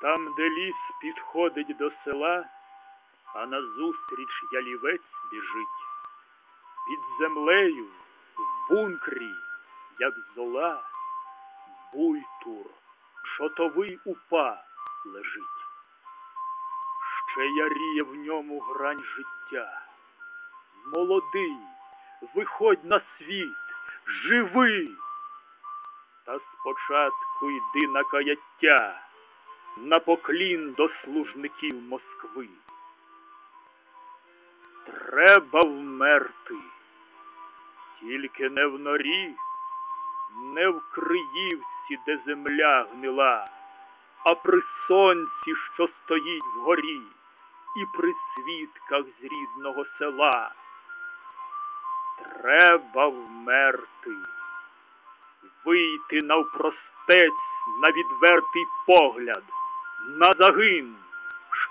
Там, де ліс підходить до села, а назустріч ялівець біжить. Під землею в бункрі, як зола, буйтур, шотовий упа лежить. Ще яріє в ньому грань життя. Молодий, виходь на світ, живи. Та спочатку йди на каяття, на поклін до служників Москви. Треба вмерти, тільки не в норі, не в Криївці, де земля гнила, а при сонці, що стоїть вгорі, і при свідках з рідного села. Треба вмерти, вийти навпростець на відвертий погляд, на загин,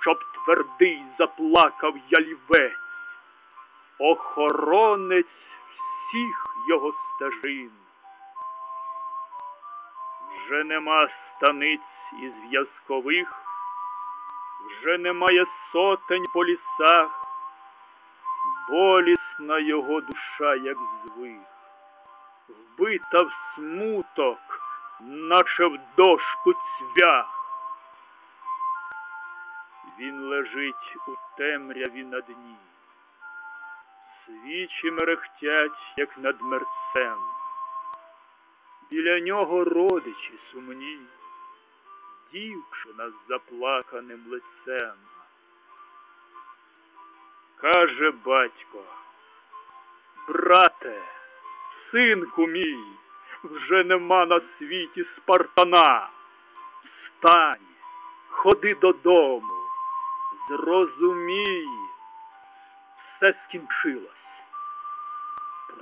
щоб твердий заплакав ялівець, охоронець всіх його стежин. Вже нема станиць і зв'язкових, вже немає сотень по лісах, болісна його душа, як звих, вбита в смуток, наче в дошку цвях. Він лежить у темряві на дні, свічі мерехтять, як над мерцем. Біля нього родичі сумні, дівчина з заплаканим лицем. Каже батько, брате, синку мій, вже нема на світі спартана. Встань, ходи додому, зрозумій, все скінчилось.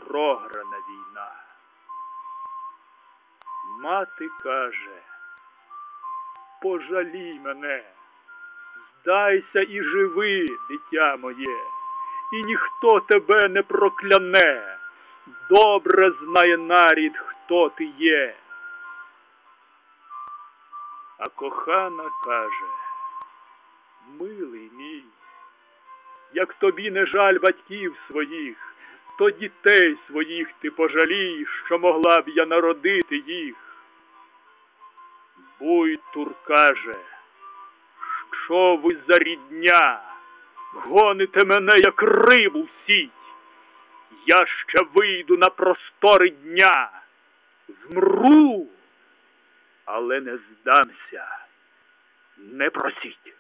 Програна війна. Мати каже, пожалій мене, здайся і живи, дитя моє, і ніхто тебе не прокляне. Добре знає нарід, хто ти є. А кохана каже, милий мій, як тобі не жаль батьків своїх, то дітей своїх ти пожалій, що могла б я народити їх. Буйтур каже, що ви за рідня, гоните мене, як рибу сіть. Я ще вийду на простори дня, змру, але не здамся, не просіть.